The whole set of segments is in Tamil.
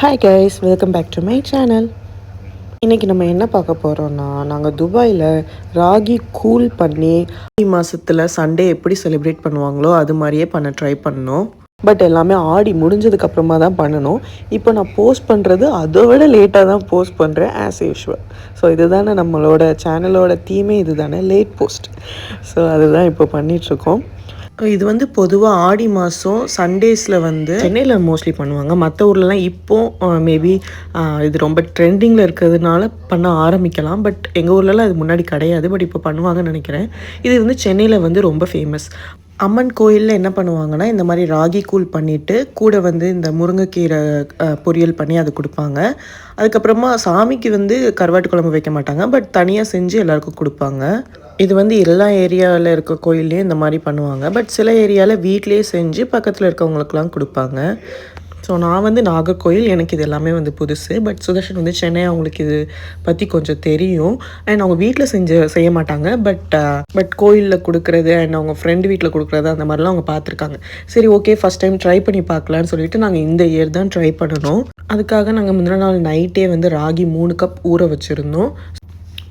Hi guys welcome back to my channel இன்றைக்கி நம்ம என்ன பார்க்க போகிறோம்னா நாங்கள் துபாயில் ராகி கூல் பண்ணி ஆடி மாதத்தில் சண்டே எப்படி செலிப்ரேட் பண்ணுவாங்களோ அது மாதிரியே பண்ண ட்ரை பண்ணோம். பட் எல்லாமே ஆடி முடிஞ்சதுக்கப்புறமா தான் பண்ணணும். இப்போ நான் போஸ்ட் பண்ணுறது அதை விட லேட்டாக தான் போஸ்ட் பண்ணுறேன் ஆஸ் யூஷுவல் ஸோ இதுதானே நம்மளோட சேனலோட தீமே இது தானே லேட் போஸ்ட் ஸோ அதுதான் இப்போ பண்ணிகிட்ருக்கோம் இது வந்து பொதுவாக ஆடி மாதம் சண்டேஸில் வந்து சென்னையில் மோஸ்ட்லி பண்ணுவாங்க. மற்ற ஊர்லலாம் இப்போ மேபி இது ரொம்ப ட்ரெண்டிங்கில் இருக்கிறதுனால பண்ண ஆரம்பிக்கலாம். பட் எங்கள் ஊர்லலாம் அது முன்னாடி கிடையாது. பட் இப்போ பண்ணுவாங்கன்னு நினைக்கிறேன். இது வந்து சென்னையில் வந்து ரொம்ப ஃபேமஸ் அம்மன் கோயிலில் என்ன பண்ணுவாங்கன்னா இந்த மாதிரி ராகி கூழ் பண்ணிவிட்டு கூட வந்து இந்த முருங்கைக்கீரை பொரியல் பண்ணி அது கொடுப்பாங்க. அதுக்கப்புறமா சாமிக்கு வந்து கருவாட்டு குழம்பு வைக்க மாட்டாங்க. பட் தனியாக செஞ்சு எல்லாருக்கும் கொடுப்பாங்க. இது வந்து எல்லா ஏரியாவில் இருக்க கோயில்லையும் இந்த மாதிரி பண்ணுவாங்க. பட் சில ஏரியாவில் வீட்டிலேயே செஞ்சு பக்கத்தில் இருக்கவங்களுக்குலாம் கொடுப்பாங்க. ஸோ நான் வந்து நாகர்கோயில் எனக்கு இது எல்லாமே வந்து புதுசு. பட் சுதர்ஷன் வந்து சென்னை அவங்களுக்கு இது பற்றி கொஞ்சம் தெரியும். அண்ட் அவங்க வீட்டில் செஞ்சு செய்ய மாட்டாங்க. பட் பட் uh, கோயிலில் கொடுக்குறது அண்ட் அவங்க ஃப்ரெண்டு வீட்டில் கொடுக்குறது அந்த மாதிரிலாம் அவங்க பார்த்துருக்காங்க. சரி ஓகே ஃபஸ்ட் டைம் ட்ரை பண்ணி பார்க்கலான்னு சொல்லிட்டு நாங்கள் இந்த இயர் தான் ட்ரை பண்ணணும். அதுக்காக நாங்கள் முந்தின நாள் நைட்டே வந்து ராகி மூணு கப் ஊற வச்சுருந்தோம்.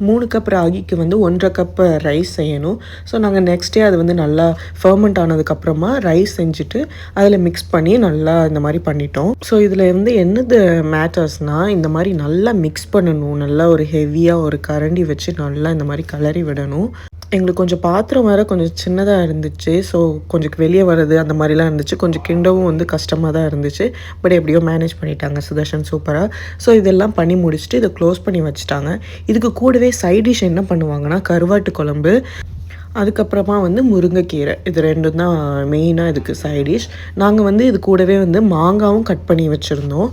மூணு கப் ராகிக்கு வந்து ஒன்றரை கப் ரைஸ் செய்யணும். ஸோ நாங்கள் நெக்ஸ்ட் டே அது வந்து நல்லா ஃபர்மெண்ட் ஆனதுக்கப்புறமா ரைஸ் செஞ்சுட்டு அதில் மிக்ஸ் பண்ணி நல்லா இந்த மாதிரி பண்ணிட்டோம். ஸோ இதில் வந்து என்னது மேட்டர்ஸ்னால் இந்த மாதிரி நல்லா மிக்ஸ் பண்ணணும். நல்லா ஒரு ஹெவியாக ஒரு கரண்டி வச்சு நல்லா இந்த மாதிரி கலரி விடணும். எங்களுக்கு கொஞ்சம் பாத்திரம் வேறு கொஞ்சம் சின்னதாக இருந்துச்சு. ஸோ கொஞ்சம் வெளியே வர்றது அந்த மாதிரிலாம் இருந்துச்சு. கொஞ்சம் கிண்டவும் வந்து கஷ்டமாக தான் இருந்துச்சு. பட் எப்படியோ மேனேஜ் பண்ணிட்டாங்க சுதர்ஷன் சூப்பராக ஸோ இதெல்லாம் பண்ணி முடிச்சுட்டு இதை க்ளோஸ் பண்ணி வச்சுட்டாங்க. இதுக்கு கூடவே சைட் டிஷ் என்ன பண்ணுவாங்கன்னா கருவாட்டு குழம்பு அதுக்கப்புறமா வந்து முருங்கைக்கீரை. இது ரெண்டும் தான் மெயினாக இதுக்கு சைட் டிஷ் நாங்கள் வந்து இது கூடவே வந்து மாங்காவும் கட் பண்ணி வச்சுருந்தோம்.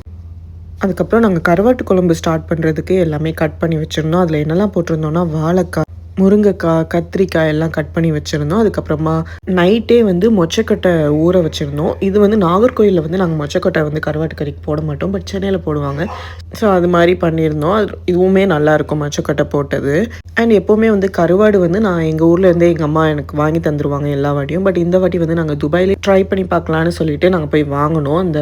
அதுக்கப்புறம் நாங்கள் கருவாட்டு குழம்பு ஸ்டார்ட் பண்ணுறதுக்கு எல்லாமே கட் பண்ணி வச்சுருந்தோம். அதில் என்னெல்லாம் போட்டிருந்தோன்னா வாழைக்காய் முருங்கைக்காய் கத்திரிக்காய் எல்லாம் கட் பண்ணி வச்சுருந்தோம். அதுக்கப்புறமா நைட்டே வந்து மொச்சக்கொட்டை ஊற வச்சுருந்தோம். இது வந்து நாகர்கோயிலில் வந்து நாங்கள் மொச்சக்கொட்டை வந்து கருவாட்டு கறிக்கு போட மாட்டோம். பட் சென்னையில் போடுவாங்க. ஸோ அது மாதிரி பண்ணியிருந்தோம். அது இதுவுமே நல்லாயிருக்கும் மொச்சக்கொட்டை போட்டது. அண்ட் எப்போவுமே வந்து கருவாடு வந்து நான் எங்கள் ஊரில் இருந்தே எங்கள் அம்மா எனக்கு வாங்கி தந்துருவாங்க எல்லா வாட்டியும். பட் இந்த வாட்டி வந்து நாங்கள் துபாயிலே ட்ரை பண்ணி பார்க்கலான்னு சொல்லிட்டு நாங்கள் போய் வாங்கினோம். அந்த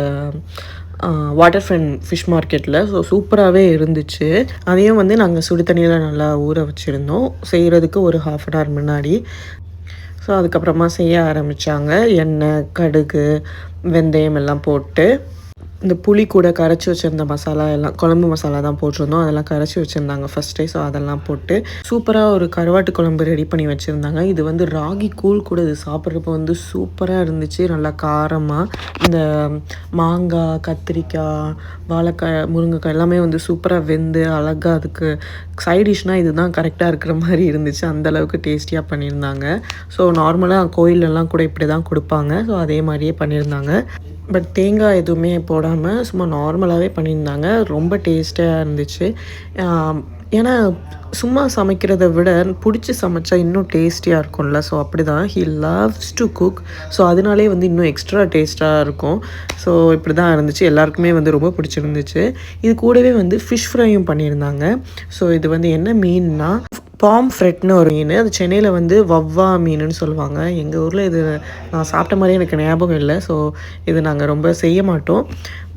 வாட்டர் ஃப்ரண்ட் ஃபிஷ் மார்க்கெட்டில் ஸோ சூப்பராகவே இருந்துச்சு. அதையும் வந்து நாங்கள் சுடு தண்ணியில் நல்லா ஊற வச்சுருந்தோம். செய்கிறதுக்கு ஒரு ஹாஃப் அன் ஹவர் முன்னாடி. ஸோ அதுக்கப்புறமா செய்ய ஆரம்பித்தாங்க எண்ணெய் கடுகு வெந்தயம் எல்லாம் போட்டு. இந்த புளி கூட கரைச்சி வச்சுருந்த மசாலா எல்லாம் குழம்பு மசாலா தான் போட்டிருந்தோம். அதெல்லாம் கரைச்சி வச்சுருந்தாங்க ஃபஸ்ட்டே ஸோ அதெல்லாம் போட்டு சூப்பராக ஒரு கருவாட்டு குழம்பு ரெடி பண்ணி வச்சுருந்தாங்க. இது வந்து ராகி கூழ் கூட இது சாப்பிட்றப்ப வந்து சூப்பராக இருந்துச்சு. நல்லா காரமாக இந்த மாங்காய் கத்திரிக்காய் வாழைக்காய் முருங்கைக்காய் எல்லாமே வந்து சூப்பராக வெந்து அழகாக அதுக்கு சைட் டிஷ்னால் இதுதான் கரெக்டாக இருக்கிற மாதிரி இருந்துச்சு. அந்தளவுக்கு டேஸ்டியாக பண்ணியிருந்தாங்க. ஸோ நார்மலாக கோயிலெல்லாம் கூட இப்படி தான் கொடுப்பாங்க. ஸோ அதே மாதிரியே பண்ணியிருந்தாங்க. பட் தேங்காய் எதுவுமே போடாமல் சும்மா நார்மலாகவே பண்ணியிருந்தாங்க. ரொம்ப டேஸ்ட்டாக இருந்துச்சு. ஏன்னா சும்மா சமைக்கிறத விட பிடிச்சி சமைச்சா இன்னும் டேஸ்டியாக இருக்கும்ல. ஸோ அப்படி தான் he loves to cook so அதனாலே வந்து இன்னும் எக்ஸ்ட்ரா டேஸ்ட்டாக இருக்கும். ஸோ இப்படி தான் இருந்துச்சு. எல்லாருக்குமே வந்து ரொம்ப பிடிச்சிருந்துச்சு. இது கூடவே வந்து ஃபிஷ் ஃப்ரையும் பண்ணியிருந்தாங்க. ஸோ இது வந்து என்ன மீன்னா பாம் ஃப்ரெட்னு ஒரு மீன். அது சென்னையில் வந்து வவ்வா மீனுன்னு சொல்லுவாங்க. எங்கள் ஊரில் இது நான் சாப்பிட்ட மாதிரி எனக்கு ஞாபகம் இல்லை. ஸோ இது நாங்கள் ரொம்ப செய்ய மாட்டோம்.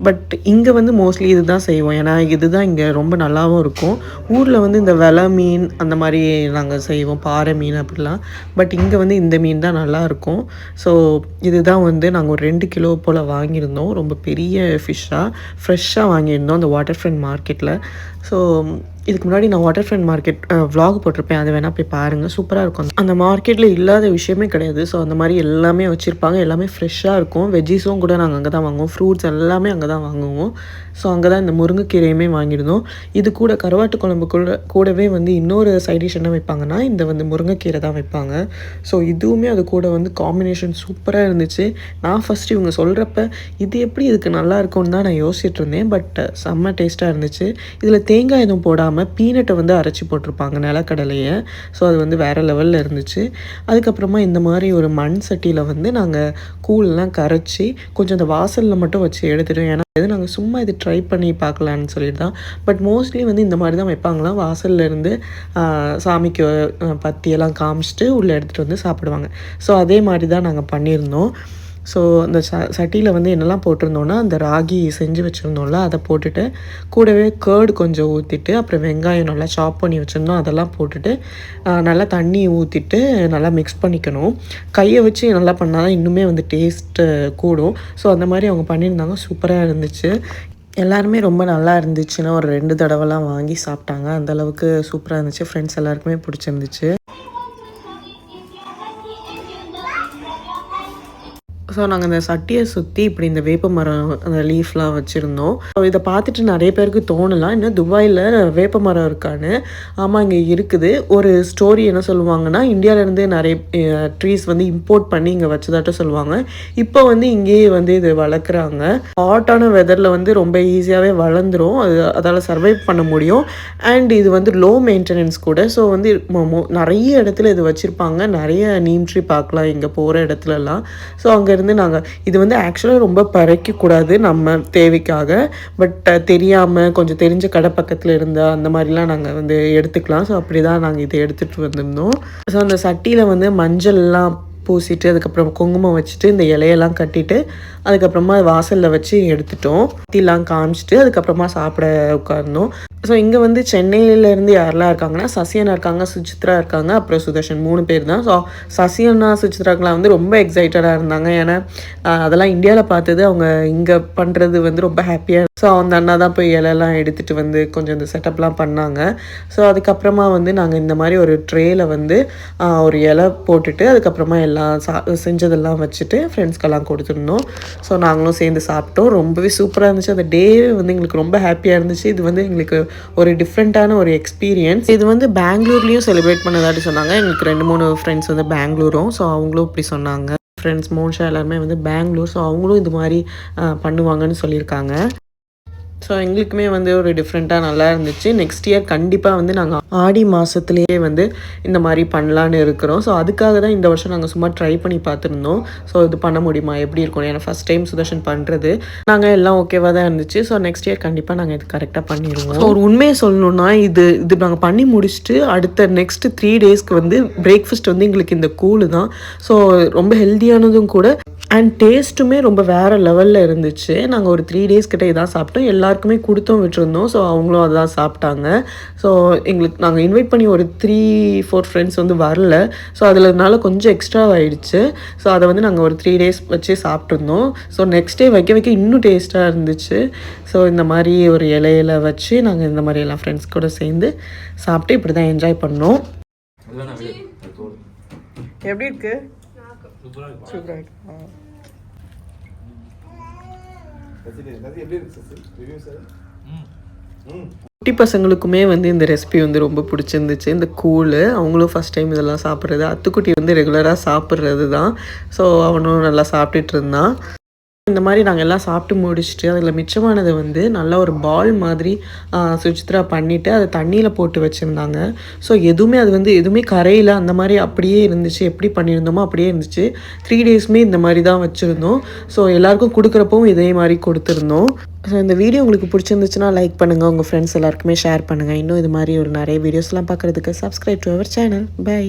பட் இங்கே வந்து மோஸ்ட்லி இதுதான் செய்வோம். ஏன்னா இதுதான் இங்கே ரொம்ப நல்லாவும் இருக்கும். ஊரில் வந்து இந்த வெலை மீன் அந்த மாதிரி நாங்கள் செய்வோம். பாறை மீன் அப்படிலாம். பட் இங்கே வந்து இந்த மீன் தான் நல்லா இருக்கும். ஸோ இதுதான் வந்து நாங்கள் ஒரு ரெண்டு கிலோ போல் வாங்கியிருந்தோம். ரொம்ப பெரிய ஃபிஷ்ஷாக ஃப்ரெஷ்ஷாக வாங்கியிருந்தோம் அந்த வாட்டர் ஃப்ரண்ட் மார்க்கெட்டில் ஸோ இதுக்கு முன்னாடி நான் வாட்டர் ஃப்ரண்ட் மார்க்கெட் vlog போட்டிருப்பேன். அதை வேணால் போய் பாருங்கள் சூப்பராக இருக்கும். அந்த மார்க்கெட்டில் இல்லாத விஷயமே கிடையாது. ஸோ அந்த மாதிரி எல்லாமே வச்சுருப்பாங்க. எல்லாமே ஃப்ரெஷ்ஷாக இருக்கும். வெஜ்ஜீஸும் கூட நாங்கள் அங்கே தான் வாங்குவோம். ஃப்ரூட்ஸ் எல்லாமே அங்கே தான் வாங்குவோம். ஸோ அங்கே தான் இந்த முருங்கைக்கீரையுமே வாங்கியிருந்தோம். இது கூட கருவாட்டு குழம்பு கூட கூடவே வந்து இன்னொரு சைட் டிஷ் என்ன வைப்பாங்கன்னா இந்த வந்து முருங்கைக்கீரை தான் வைப்பாங்க. ஸோ இதுவுமே அது கூட வந்து காம்பினேஷன் சூப்பராக இருந்துச்சு. நான் ஃபஸ்ட்டு இவங்க சொல்கிறப்ப இது எப்படி இதுக்கு நல்லா இருக்கும்னு தான் நான் யோசிச்சுட்டு இருந்தேன். பட் செம்ம டேஸ்ட்டாக இருந்துச்சு. இதில் தேங்காய் எதுவும் போடாமல் பீனட்டை வந்து அரைச்சி போட்டிருப்பாங்க நிலக்கடலையை. ஸோ அது வந்து வேறு லெவலில் இருந்துச்சு. அதுக்கப்புறமா இந்த மாதிரி ஒரு மண் சட்டியில் வந்து நாங்கள் கூழ்லாம் கரைச்சி கொஞ்சம் அந்த வாசலில் மட்டும் வச்சு எடுத்துகிட்டு ஏன்னா இது நாங்கள் சும்மா இது ட்ரை பண்ணி பார்க்கலான்னு சொல்லிட்டு தான். பட் மோஸ்ட்லி வந்து இந்த மாதிரி தான் வைப்பாங்களாம் வாசல்ல இருந்து ஆஹ், சாமிக்கு பத்தியெல்லாம் காமிச்சிட்டு உள்ளே எடுத்துகிட்டு வந்து சாப்பிடுவாங்க. ஸோ அதே மாதிரி தான் நாங்கள் பண்ணியிருந்தோம். ஸோ அந்த ச சட்டியில் வந்து என்னெல்லாம் போட்டிருந்தோன்னா அந்த ராகி செஞ்சு வச்சுருந்தோம்ல அதை போட்டுட்டு கூடவே கேர்டு கொஞ்சம் ஊற்றிட்டு அப்புறம் வெங்காயம் நல்லா சாப் பண்ணி வச்சுருந்தோம் அதெல்லாம் போட்டுட்டு நல்லா தண்ணி ஊற்றிட்டு நல்லா மிக்ஸ் பண்ணிக்கணும். கையை வச்சு நல்லா பண்ணால் தான் இன்னுமே வந்து டேஸ்ட்டு கூடும். ஸோ அந்த மாதிரி அவங்க பண்ணியிருந்தாங்க. சூப்பராக இருந்துச்சு. எல்லாருமே ரொம்ப நல்லா இருந்துச்சுன்னா ஒரு ரெண்டு தடவைலாம் வாங்கி சாப்பிட்டாங்க. அந்தளவுக்கு சூப்பராக இருந்துச்சு. ஃப்ரெண்ட்ஸ் எல்லாருக்குமே பிடிச்சிருந்துச்சு. ஸோ நாங்கள் இந்த சட்டியை சுற்றி இப்படி இந்த வேப்ப மரம் அந்த லீஃப்லாம் வச்சுருந்தோம். ஸோ இதை பார்த்துட்டு நிறைய பேருக்கு தோணலாம் இன்னும் துபாயில் வேப்ப மரம் இருக்கான்னு. ஆமாம் இங்கே இருக்குது. ஒரு ஸ்டோரி என்ன சொல்லுவாங்கன்னா இந்தியாவிலேருந்து நிறைய ட்ரீஸ் வந்து இம்போர்ட் பண்ணி இங்கே வச்சதாட்ட சொல்லுவாங்க. இப்போ வந்து இங்கேயே வந்து இது வளர்க்குறாங்க. ஹாட்டான வெதரில் வந்து ரொம்ப ஈஸியாகவே வளர்ந்துடும் அது அதால் சர்வைவ் பண்ண முடியும். அண்ட் இது வந்து லோ மெயின்டெனன்ஸ் கூட. ஸோ வந்து நிறைய இடத்துல இது வச்சுருப்பாங்க. நிறைய நீம் ட்ரீ பார்க்கலாம் இங்கே போகிற இடத்துலலாம். ஸோ அங்கேருந்து நாங்கள் இது வந்து ஆக்சுவலாக ரொம்ப பறைக்கக்கூடாது நம்ம தேவைக்காக. பட் தெரியாமல் கொஞ்சம் தெரிஞ்ச கடை பக்கத்தில் இருந்தால் அந்த மாதிரிலாம் நாங்கள் வந்து எடுத்துக்கலாம். ஸோ அப்படி தான் நாங்கள் இதை எடுத்துகிட்டு வந்திருந்தோம். ஸோ அந்த சட்டியில் வந்து மஞ்சள்லாம் பூசிட்டு அதுக்கப்புறம் குங்குமம் வச்சுட்டு இந்த இலையெல்லாம் கட்டிட்டு அதுக்கப்புறமா வாசலில் வச்சு எடுத்துட்டோம். தீலாம் காமிச்சிட்டு அதுக்கப்புறமா சாப்பிட உட்கார்ந்தோம். ஸோ இங்கே வந்து சென்னையிலேருந்து யாரெல்லாம் இருக்காங்கன்னா சசியனா இருக்காங்க சுசித்ரா இருக்காங்க அப்புறம் சுதர்ஷன் மூணு பேர் தான். ஸோ சசியனா சுசித்ராக்கெலாம் வந்து ரொம்ப எக்ஸைட்டடாக இருந்தாங்க. ஏன்னா அதெல்லாம் இந்தியாவில் பார்த்தது அவங்க இங்கே பண்ணுறது வந்து ரொம்ப ஹாப்பியாக ஸோ அந்த அண்ணா தான் போய் இலையெல்லாம் எடுத்துகிட்டு வந்து கொஞ்சம் இந்த செட்டப்லாம் பண்ணாங்க. ஸோ அதுக்கப்புறமா வந்து நாங்கள் இந்த மாதிரி ஒரு ட்ரேயில் வந்து ஒரு இலை போட்டுட்டு அதுக்கப்புறமா எல்லாம் சா செஞ்சதெல்லாம் வச்சுட்டு ஃப்ரெண்ட்ஸ்க்கெல்லாம் கொடுத்துருந்தோம். ஸோ நாங்களும் சேர்ந்து சாப்பிட்டோம். ரொம்பவே சூப்பராக இருந்துச்சு. அந்த டே வந்து எங்களுக்கு ரொம்ப ஹாப்பியாக இருந்துச்சு. இது வந்து எங்களுக்கு ஒரு டிஃப்ரெண்ட்டான ஒரு எக்ஸ்பீரியன்ஸ் இது வந்து பெங்களூர்லேயும் செலிப்ரேட் பண்ணதாட்டி சொன்னாங்க. எங்களுக்கு ரெண்டு மூணு ஃப்ரெண்ட்ஸ் வந்து பெங்களூரும் ஸோ அவங்களும் இப்படி சொன்னாங்க. ஃப்ரெண்ட்ஸ் மோன்ஷா எல்லாருமே வந்து பெங்களூர் ஸோ அவங்களும் இது மாதிரி பண்ணுவாங்கன்னு சொல்லியிருக்காங்க. ஸோ எங்களுக்குமே வந்து ஒரு டிஃப்ரெண்ட்டாக நல்லா இருந்துச்சு. நெக்ஸ்ட் இயர் கண்டிப்பாக வந்து நாங்கள் ஆடி மாதத்துலேயே வந்து இந்த மாதிரி பண்ணலான்னு இருக்கிறோம். ஸோ அதுக்காக தான் இந்த வருஷம் நாங்கள் சும்மா ட்ரை பண்ணி பார்த்துருந்தோம். ஸோ இது பண்ண முடியுமா? எப்படி இருக்கும் ஏன்னா ஃபஸ்ட் டைம் சுதர்ஷன் பண்ணுறது நாங்கள் எல்லாம் ஓகேவாக தான் இருந்துச்சு. ஸோ நெக்ஸ்ட் இயர் கண்டிப்பாக நாங்கள் இது கரெக்டாக பண்ணிடுவோம். ஸோ ஒரு உண்மையை சொல்லணும்னா இது இது நாங்கள் பண்ணி முடிச்சுட்டு அடுத்த நெக்ஸ்ட் த்ரீ டேஸ்க்கு வந்து பிரேக்ஃபாஸ்ட் வந்து எங்களுக்கு இந்த கூழு தான். ஸோ ரொம்ப ஹெல்த்தியானதும் கூட அண்ட் டேஸ்ட்டுமே ரொம்ப வேறு லெவலில் இருந்துச்சு. நாங்கள் ஒரு த்ரீ டேஸ் கிட்ட இதான் சாப்பிட்டோம். எல்லாருக்குமே கொடுத்தும் விட்டுருந்தோம். ஸோ அவங்களும் அதான் சாப்பிட்டாங்க. ஸோ எங்களுக்கு நாங்கள் இன்வைட் பண்ணி ஒரு த்ரீ ஃபோர் ஃப்ரெண்ட்ஸ் வந்து வரல. ஸோ அதில்னால கொஞ்சம் எக்ஸ்ட்ரா ஆயிடுச்சு. ஸோ அதை வந்து நாங்கள் ஒரு த்ரீ டேஸ் வச்சு சாப்பிட்ருந்தோம் ஸோ நெக்ஸ்ட் டே வைக்க வைக்க இன்னும் டேஸ்ட்டாக இருந்துச்சு. ஸோ இந்த மாதிரி ஒரு இலையில வச்சு நாங்கள் இந்த மாதிரி எல்லாம் ஃப்ரெண்ட்ஸ் கூட சேர்ந்து சாப்பிட்டு இப்படி தான் என்ஜாய் பண்ணோம் எப்படி இருக்கு? சூப்பராக இருக்கு. குட்டி பசங்களுக்குமே வந்து இந்த ரெசிபி வந்து ரொம்ப பிடிச்சிருந்துச்சு. இந்த கூழ் அவங்களும் ஃபஸ்ட் டைம் இதெல்லாம் சாப்பிட்றது. அத்துக்குட்டி வந்து ரெகுலராக சாப்பிட்றது தான் ஸோ அவனும் நல்லா சாப்பிட்டுட்டு இருந்தான். இந்த மாதிரி நாங்கள் எல்லாம் சாப்பிட்டு முடிச்சுட்டு அதில் மிச்சமானது வந்து நல்லா ஒரு பால் மாதிரி ஆ, பண்ணிவிட்டு அதை தண்ணியில் போட்டு வச்சுருந்தாங்க. ஸோ எதுவுமே அது வந்து எதுவுமே கரையில் அந்த மாதிரி அப்படியே இருந்துச்சு. எப்படி பண்ணியிருந்தோமோ அப்படியே இருந்துச்சு. த்ரீ டேஸுமே இந்த மாதிரி தான் வச்சுருந்தோம். ஸோ எல்லாருக்கும் கொடுக்குறப்பவும் இதே மாதிரி கொடுத்துருந்தோம். ஸோ இந்த வீடியோ உங்களுக்கு பிடிச்சிருந்துச்சுன்னா லைக் பண்ணுங்கள் உங்கள் ஃப்ரெண்ட்ஸ் எல்லாருக்குமே ஷேர் பண்ணுங்கள் இன்னும் இது மாதிரி ஒரு நிறைய வீடியோஸ்லாம் பார்க்குறதுக்கு சப்ஸ்கிரைப் டு அவர் சேனல் பை